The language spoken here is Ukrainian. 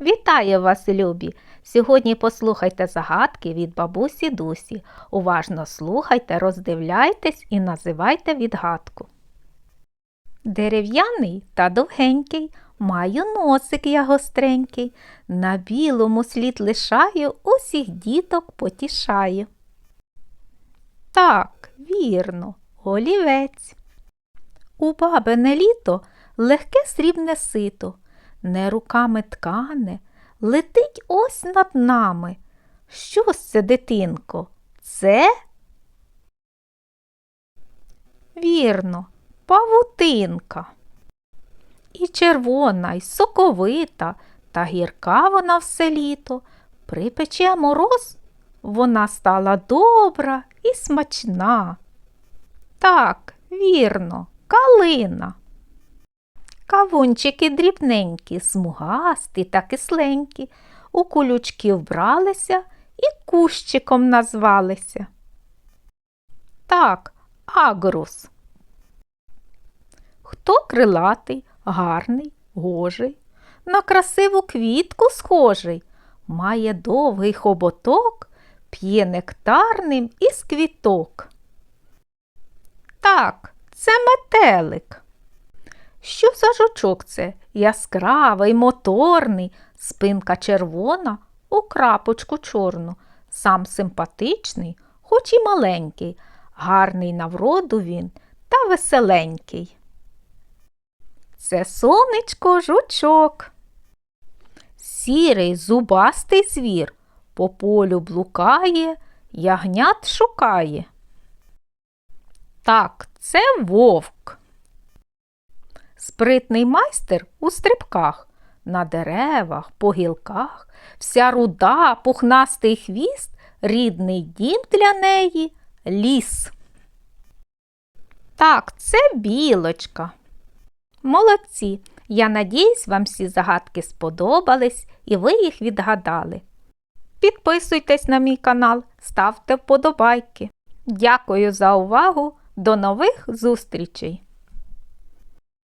Вітаю вас, любі! Сьогодні послухайте загадки від бабусі Дусі. Уважно слухайте, роздивляйтесь і називайте відгадку. Дерев'яний та довгенький, маю носик я гостренький, на білому слід лишаю, усіх діток потішаю. Так, вірно, олівець. У бабине літо легке срібне сито, не руками ткане, летить ось над нами. Що це, дитинко? Це? Вірно, павутинка. І червона, і соковита, та гірка вона все літо. Припече мороз, вона стала добра і смачна. Так, вірно, калина. Кавунчики дрібненькі, смугасті та кисленькі, у кулючки вбралися і кущиком назвалися. Так, агрус. Хто крилатий, гарний, гожий, на красиву квітку схожий, має довгий хоботок, п'є нектарним із квіток. Так, це метелик. Що за жучок це? Яскравий, моторний, спинка червона, у крапочку чорну, сам симпатичний, хоч і маленький, гарний на вроду він та веселенький. Це сонечко жучок. Сірий зубастий звір по полю блукає, ягнят шукає. Так, це вовк. Спритний майстер у стрибках, на деревах, по гілках, вся руда, пухнастий хвіст, рідний дім для неї ліс. Так, це білочка. Молодці! Я надіюсь, вам всі загадки сподобались і ви їх відгадали. Підписуйтесь на мій канал, ставте вподобайки. Дякую за увагу. До нових зустрічей!